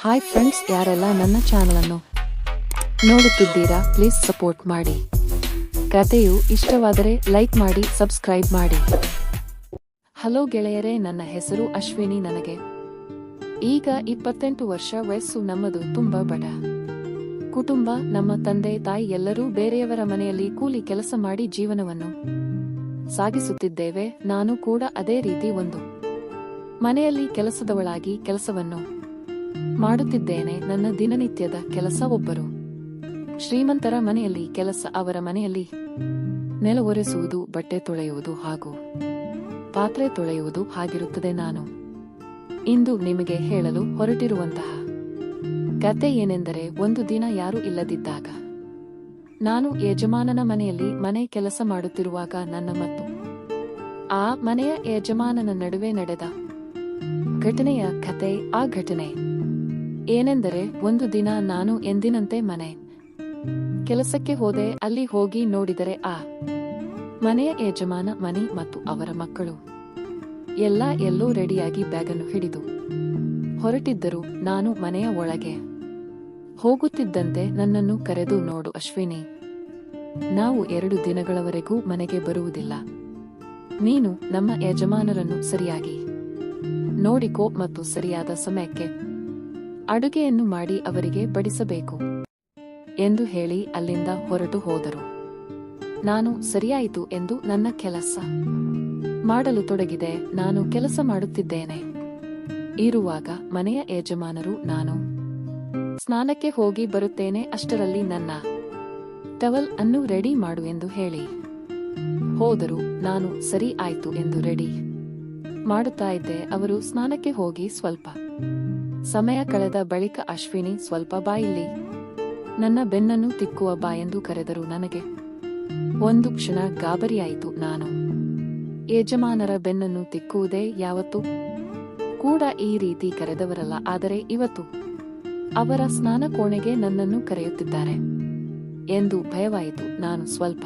Hi friends ಯಾರೆಲ್ಲ ನನ್ನ ಚಾನಲನ್ನು ನೋಡುತ್ತಿದ್ದೀರಾ ಪ್ಲೀಸ್ ಸಪೋರ್ಟ್ ಮಾಡಿ. ಕಥೆಯು ಇಷ್ಟವಾದರೆ ಲೈಕ್ ಮಾಡಿ ಸಬ್ಸ್ಕ್ರೈಬ್ ಮಾಡಿ. ಹಲೋ ಗೆಳೆಯರೇ, ನನ್ನ ಹೆಸರು ಅಶ್ವಿನಿ ನನಗೆ. ಈಗ ಇಪ್ಪತ್ತೆಂಟು ವರ್ಷ ವಯಸ್ಸು ನಮ್ಮದು, ತುಂಬಾ ಬಡ. ಕುಟುಂಬ, ನಮ್ಮ ತಂದೆ, ತಾಯಿ ಎಲ್ಲರೂ ಬೇರೆಯವರ ಮನೆಯಲ್ಲಿ ಕೂಲಿ ಕೆಲಸ ಮಾಡಿ ಜೀವನವನ್ನು ಸಾಗಿಸುತ್ತಿದ್ದೇವೆ, ನಾನು ಕೂಡ ಅದೇ ರೀತಿ ಒಂದು. ಮನೆಯಲ್ಲಿ ಕೆಲಸದವಳಾಗಿ ಕೆಲಸವನ್ನು ಮಾಡುತ್ತಿದ್ದೇನೆ ನನ್ನ ದಿನನಿತ್ಯದ ಕೆಲಸ ಒಬ್ಬರು ಶ್ರೀಮಂತರ ಮನೆಯಲ್ಲಿ ಕೆಲಸ ಅವರ ಮನೆಯಲ್ಲಿ ನೆಲ ಒರೆಸುವುದು ಬಟ್ಟೆ ತೊಳೆಯುವುದು ಹಾಗೂ ಪಾತ್ರೆ ತೊಳೆಯುವುದು ಹಾಗಿರುತ್ತದೆ ನಾನು. ಇಂದು ನಿಮಗೆ ಹೇಳಲು ಹೊರಟಿರುವಂತಹ ಕತೆ ಏನೆಂದರೆ ಒಂದು ದಿನ ಯಾರೂ ಇಲ್ಲದಿದ್ದಾಗ. ನಾನು ಯಜಮಾನನ ಮನೆಯಲ್ಲಿ ಮನೆ ಕೆಲಸ ಮಾಡುತ್ತಿರುವಾಗ ನನ್ನ ಮತ್ತು ಆ ಮನೆಯ ಯಜಮಾನನ ನಡುವೆ ನಡೆದ ಘಟನೆಯ ಕತೆ, ಆ ಘಟನೆ. ಏನೆಂದರೆ, ಒಂದು ದಿನ ನಾನು ಎಂದಿನಂತೆ ಮನೆ. ಕೆಲಸಕ್ಕೆ ಹೋದೆ, ಅಲ್ಲಿ ಹೋಗಿ ನೋಡಿದರೆ ಆ ಮನೆಯ ಯಜಮಾನ, ಮನಿ ಮತ್ತು ಅವರ ಮಕ್ಕಳು. ಎಲ್ಲ ಎಲ್ಲೋ ರೆಡಿಯಾಗಿ ಬ್ಯಾಗನ್ನು ಹಿಡಿದು ಹೊರಟಿದ್ದರು, ನಾನು ಮನೆಯ ಒಳಗೆ. ಹೋಗುತ್ತಿದ್ದಂತೆ ನನ್ನನ್ನು ಕರೆದು ನೋಡು ಅಶ್ವಿನಿ. ನಾವು ಎರಡು ದಿನಗಳವರೆಗೂ ಮನೆಗೆ ಬರುವುದಿಲ್ಲ. ನೀನು ನಮ್ಮ ಯಜಮಾನರನ್ನು ಸರಿಯಾಗಿ ನೋಡಿಕೋ ಮತ್ತು ಸರಿಯಾದ ಸಮಯಕ್ಕೆ ಅಡುಗೆಯನ್ನು ಮಾಡಿ ಅವರಿಗೆ ಬಡಿಸಬೇಕು ಎಂದು ಹೇಳಿ ಅಲ್ಲಿಂದ ಹೊರಟು ಹೋದರು. ನಾನು, ಸರಿಯಾಯಿತು ಎಂದು ನನ್ನ ಕೆಲಸ ಮಾಡಲು ತೊಡಗಿದೆ, ನಾನು ಕೆಲಸ ಮಾಡುತ್ತಿದ್ದೇನೆ. ಇರುವಾಗ ಮನೆಯ ಯಜಮಾನರು, ನಾನು ಸ್ನಾನಕ್ಕೆ ಹೋಗಿ ಬರುತ್ತೇನೆ, ಅಷ್ಟರಲ್ಲಿ ನನ್ನ ಟವಲ್ ಅನ್ನು ರೆಡಿ ಮಾಡು ಎಂದು ಹೇಳಿ. ಹೋದರು, ನಾನು, ಸರಿ ಆಯ್ತು ಎಂದು ರೆಡಿ ಮಾಡುತ್ತಾ ಇದ್ದೆ, ಅವರು ಸ್ನಾನಕ್ಕೆ ಹೋಗಿ ಸ್ವಲ್ಪ ಸಮಯ ಕಳೆದ ಬಳಿಕ ಅಶ್ವಿನಿ, ಸ್ವಲ್ಪ ಬಾಯಿಲ್ಲಿ ನನ್ನ ಬೆನ್ನನ್ನು ತಿಕ್ಕುವ ಬಾ ಎಂದು ಕರೆದರು ನನಗೆ. ಒಂದು ಕ್ಷಣ ಗಾಬರಿಯಾಯಿತು ನಾನು. ಯಜಮಾನರ ಬೆನ್ನನ್ನು ತಿಕ್ಕುವುದೇ ಯಾವತ್ತು? ಕೂಡ ಈ ರೀತಿ ಕರೆದವರಲ್ಲ, ಆದರೆ ಇವತ್ತು. ಅವರ ಸ್ನಾನ ಕೋಣೆಗೆ ನನ್ನನ್ನು ಕರೆಯುತ್ತಿದ್ದಾರೆ ಎಂದು ಭಯವಾಯಿತು ನಾನು ಸ್ವಲ್ಪ.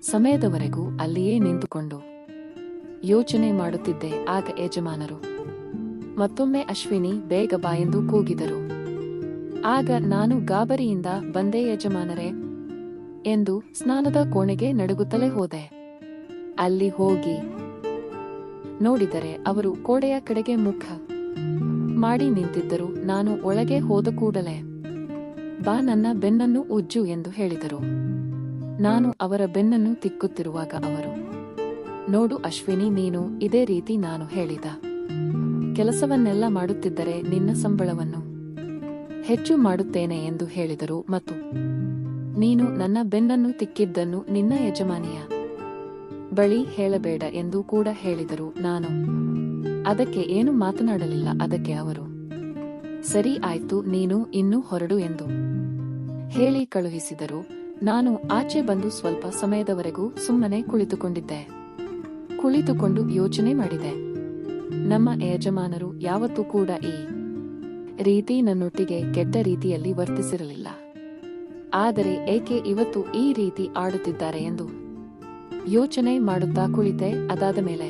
ಸಮಯದವರೆಗೂ ಅಲ್ಲಿಯೇ ನಿಂತುಕೊಂಡು ಯೋಚನೆ ಮಾಡುತ್ತಿದ್ದೆ ಆಗ ಯಜಮಾನರು. ಮತ್ತೊಮ್ಮೆ ಅಶ್ವಿನಿ ಬೇಗ ಬಾ ಎಂದು ಕೂಗಿದರು. ಆಗ ನಾನು ಗಾಬರಿಯಿಂದ, ಬಂದೆ ಯಜಮಾನರೇ ಎಂದು ಸ್ನಾನದ ಕೋಣೆಗೆ ನಡುಗುತ್ತಲೇ ಹೋದೆ. ಅಲ್ಲಿ ಹೋಗಿ ನೋಡಿದರೆ ಅವರು ಕೋಡೆಯ ಕಡೆಗೆ ಮುಖ ಮಾಡಿ ನಿಂತಿದ್ದರು. ನಾನು ಒಳಗೆ ಹೋದ ಕೂಡಲೇ, ಬಾ, ನನ್ನ ಬೆನ್ನನ್ನು ಉಜ್ಜು ಎಂದು ಹೇಳಿದರು. ನಾನು ಅವರ ಬೆನ್ನನ್ನು ತಿಕ್ಕುತ್ತಿರುವಾಗ ಅವರು, ನೋಡು ಅಶ್ವಿನಿ, ನೀನು ಇದೇ ರೀತಿ ನಾನು ಹೇಳಿದ ಕೆಲಸವನ್ನೆಲ್ಲ ಮಾಡುತ್ತಿದ್ದರೆ ನಿನ್ನ ಸಂಬಳವನ್ನು ಹೆಚ್ಚು ಮಾಡುತ್ತೇನೆ ಎಂದು ಹೇಳಿದರು. ಮತ್ತು ನೀನು ನನ್ನ ಬೆನ್ನನ್ನು ತಿಕ್ಕಿದ್ದನ್ನು ನಿನ್ನ ಯಜಮಾನಿಯ ಬಳಿ ಹೇಳಬೇಡ ಎಂದು ಕೂಡ ಹೇಳಿದರು. ನಾನು ಅದಕ್ಕೆ ಏನು ಮಾತನಾಡಲಿಲ್ಲ. ಅದಕ್ಕೆ ಅವರು, ಸರಿ ಆಯ್ತು, ನೀನು ಇನ್ನೂ ಹೊರಡು ಎಂದು ಹೇಳಿ ಕಳುಹಿಸಿದರು. ನಾನು ಆಚೆ ಬಂದು ಸ್ವಲ್ಪ ಸಮಯದವರೆಗೂ ಸುಮ್ಮನೆ ಕುಳಿತುಕೊಂಡಿದ್ದೆ. ಕುಳಿತುಕೊಂಡು ಯೋಚನೆ ಮಾಡಿದೆ. ನಮ್ಮ ಯಜಮಾನರು ಯಾವತ್ತೂ ಕೂಡ ಈ ರೀತಿ ನನ್ನೊಟ್ಟಿಗೆ ಕೆಟ್ಟ ರೀತಿಯಲ್ಲಿ ವರ್ತಿಸಿರಲಿಲ್ಲ. ಆದರೆ ಏಕೆ ಇವತ್ತು ಈ ರೀತಿ ಆಡುತ್ತಿದ್ದಾರೆ ಎಂದು ಯೋಚನೆ ಮಾಡುತ್ತಾ ಕುಳಿತೆ, ಅದಾದ ಮೇಲೆ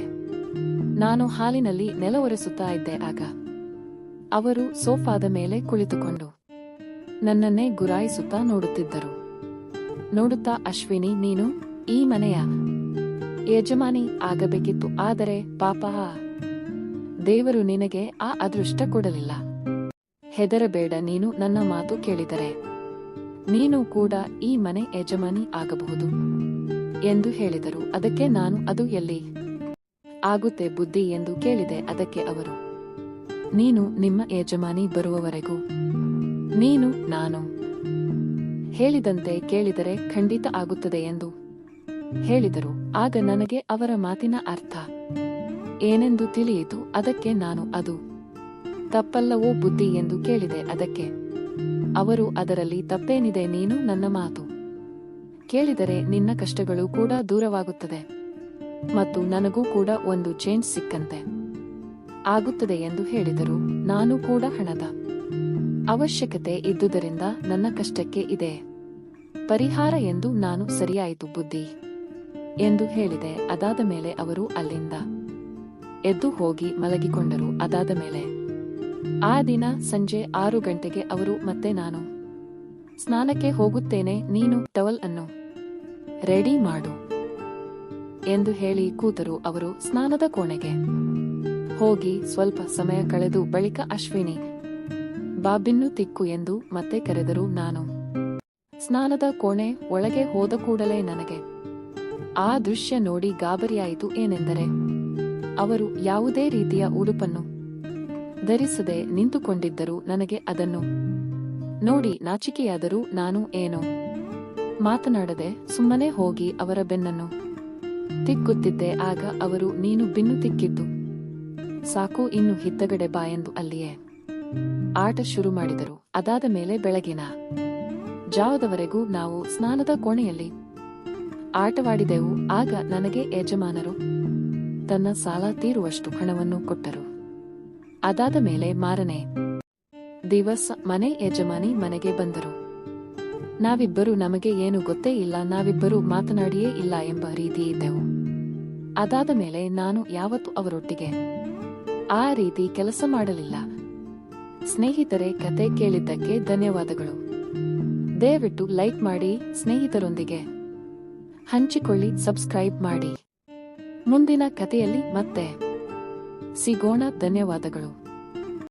ನಾನು ಹಾಲಿನಲ್ಲಿ ನೆಲ ಒರೆಸುತ್ತಾ ಇದ್ದೆ. ಆಗ ಅವರು ಸೋಫಾದ ಮೇಲೆ ಕುಳಿತುಕೊಂಡು ನನ್ನನ್ನೇ ಗುರಾಯಿಸುತ್ತಾ ನೋಡುತ್ತಿದ್ದರು. ನೋಡುತ್ತಾ, ಅಶ್ವಿನಿ, ನೀನು ಈ ಮನೆಯ ಯಜಮಾನಿ ಆಗಬೇಕಿತ್ತು. ಆದರೆ ಪಾಪ ದೇವರು ನಿನಗೆ ಆ ಅದೃಷ್ಟ ಕೊಡಲಿಲ್ಲ. ಹೆದರಬೇಡ, ನೀನು ನನ್ನ ಮಾತು ಕೇಳಿದರೆ. ನೀನು ಕೂಡ ಈ ಮನೆ ಯಜಮಾನಿ ಆಗಬಹುದು ಎಂದು ಹೇಳಿದರು. ಅದಕ್ಕೆ ನಾನು, ಅದು ಎಲ್ಲಿ ಆಗುತ್ತೆ ಬುದ್ಧಿ ಎಂದು ಕೇಳಿದೆ. ಅದಕ್ಕೆ ಅವರು, ನೀನು ನಿಮ್ಮ ಯಜಮಾನಿ ಬರುವವರೆಗೂ, ನೀನು ನಾನು ಹೇಳಿದಂತೆ ಕೇಳಿದರೆ ಖಂಡಿತ ಆಗುತ್ತದೆ ಎಂದು ಹೇಳಿದರು. ಆಗ ನನಗೆ ಅವರ ಮಾತಿನ ಅರ್ಥ ಏನೆಂದು ತಿಳಿಯಿತು? ಅದಕ್ಕೆ ನಾನು ಅದು. ತಪ್ಪಲ್ಲವೋ ಬುದ್ಧಿ ಎಂದು ಕೇಳಿದೆ ಅದಕ್ಕೆ. ಅವರು ಅದರಲ್ಲಿ ತಪ್ಪೇನಿದೆ ನೀನು ನನ್ನ ಮಾತು. ಕೇಳಿದರೆ ನಿನ್ನ ಕಷ್ಟಗಳು ಕೂಡ ದೂರವಾಗುತ್ತದೆ. ಮತ್ತು ನನಗೂ ಕೂಡ ಒಂದು ಚೇಂಜ್ ಸಿಕ್ಕಂತೆ. ಆಗುತ್ತದೆ ಎಂದು ಹೇಳಿದರು. ನಾನು ಕೂಡ ಹಣದ ಅವಶ್ಯಕತೆ ಇದ್ದುದರಿಂದ ನನ್ನ ಕಷ್ಟಕ್ಕೆ ಇದೆ. ಪರಿಹಾರ ಎಂದು ನಾನು ಸರಿಯಾಯಿತು ಬುದ್ಧಿ ಎಂದು ಹೇಳಿದೆ. ಅದಾದ ಮೇಲೆ ಅವರು ಅಲ್ಲಿಂದ ಎದ್ದು ಹೋಗಿ ಮಲಗಿಕೊಂಡರು. ಅದಾದ ಮೇಲೆ, ಆ ದಿನ ಸಂಜೆ ಆರು ಗಂಟೆಗೆ ಅವರು ಮತ್ತೆ ನಾನು, ಸ್ನಾನಕ್ಕೆ ಹೋಗುತ್ತೇನೆ, ನೀನು ಟವಲ್ ಅನ್ನು ರೆಡಿ ಮಾಡು ಎಂದು ಹೇಳಿ ಕೂತರು ಅವರು ಸ್ನಾನದ ಕೋಣೆಗೆ. ಹೋಗಿ ಸ್ವಲ್ಪ ಸಮಯ ಕಳೆದು ಬಳಿಕ ಅಶ್ವಿನಿ ಬಾಬಿನ್ನು ತಿಕ್ಕು ಎಂದು ಮತ್ತೆ ಕರೆದರು ನಾನು. ಸ್ನಾನದ ಕೋಣೆ ಒಳಗೆ ಹೋದ ಕೂಡಲೇ ನನಗೆ ಆ ದೃಶ್ಯ ನೋಡಿ ಗಾಬರಿಯಾಯಿತು ಏನೆಂದರೆ ಅವರು ಯಾವುದೇ ರೀತಿಯ ಉಡುಪನ್ನು ಧರಿಸದೆ ನಿಂತುಕೊಂಡಿದ್ದರು ನನಗೆ ಅದನ್ನು ನೋಡಿ ನಾಚಿಕೆಯಾದರೂ ನಾನು ಏನೋ ಮಾತನಾಡದೆ ಸುಮ್ಮನೆ ಹೋಗಿ ಅವರ ಬೆನ್ನನ್ನು ತಿಕ್ಕುತ್ತಿದ್ದೆ. ಆಗ ಅವರು, ನೀನು ಬಿನ್ನು ತಿಕ್ಕಿದ್ದು. ಸಾಕು, ಇನ್ನು ಹಿತ್ತಗಡೆ ಬಾ ಎಂದು ಅಲ್ಲಿಯೇ ಆಟ ಶುರು ಮಾಡಿದರು. ಅದಾದ ಮೇಲೆ ಬೆಳಗಿನ ಜಾವದವರೆಗೂ ನಾವು ಸ್ನಾನದ ಕೋಣೆಯಲ್ಲಿ ಆಟವಾಡಿದೆವು. ಆಗ ನನಗೆ ಯಜಮಾನರು ತನ್ನ ಸಾಲ ತೀರುವಷ್ಟು ಹಣವನ್ನು ಕೊಟ್ಟರು. ಅದಾದ ಮೇಲೆ ಮಾರನೆ, ದಿವಸ ಮನೆ ಯಜಮಾನಿ ಮನೆಗೆ ಬಂದರು. ನಾವಿಬ್ಬರು ನಮಗೆ ಏನು ಗೊತ್ತೇ ಇಲ್ಲ, ನಾವಿಬ್ಬರು ಮಾತನಾಡಿಯೇ ಇಲ್ಲ ಎಂಬ ರೀತಿ ಇದ್ದೆವು. ಅದಾದ ಮೇಲೆ ನಾನು ಯಾವತ್ತು ಅವರೊಟ್ಟಿಗೆ ಆ ರೀತಿ ಕೆಲಸ ಮಾಡಲಿಲ್ಲ. ಸ್ನೇಹಿತರೆ, ಕತೆ ಕೇಳಿದ್ದಕ್ಕೆ ಧನ್ಯವಾದಗಳು. ದಯವಿಟ್ಟು ಲೈಕ್ ಮಾಡಿ ಸ್ನೇಹಿತರೊಂದಿಗೆ ಹಂಚಿಕೊಳ್ಳಿ, ಸಬ್ಸ್ಕ್ರೈಬ್ ಮಾಡಿ. ಮುಂದಿನ ಕಥೆಯಲ್ಲಿ ಮತ್ತೆ. ಸಿಗೋಣ ಧನ್ಯವಾದಗಳು.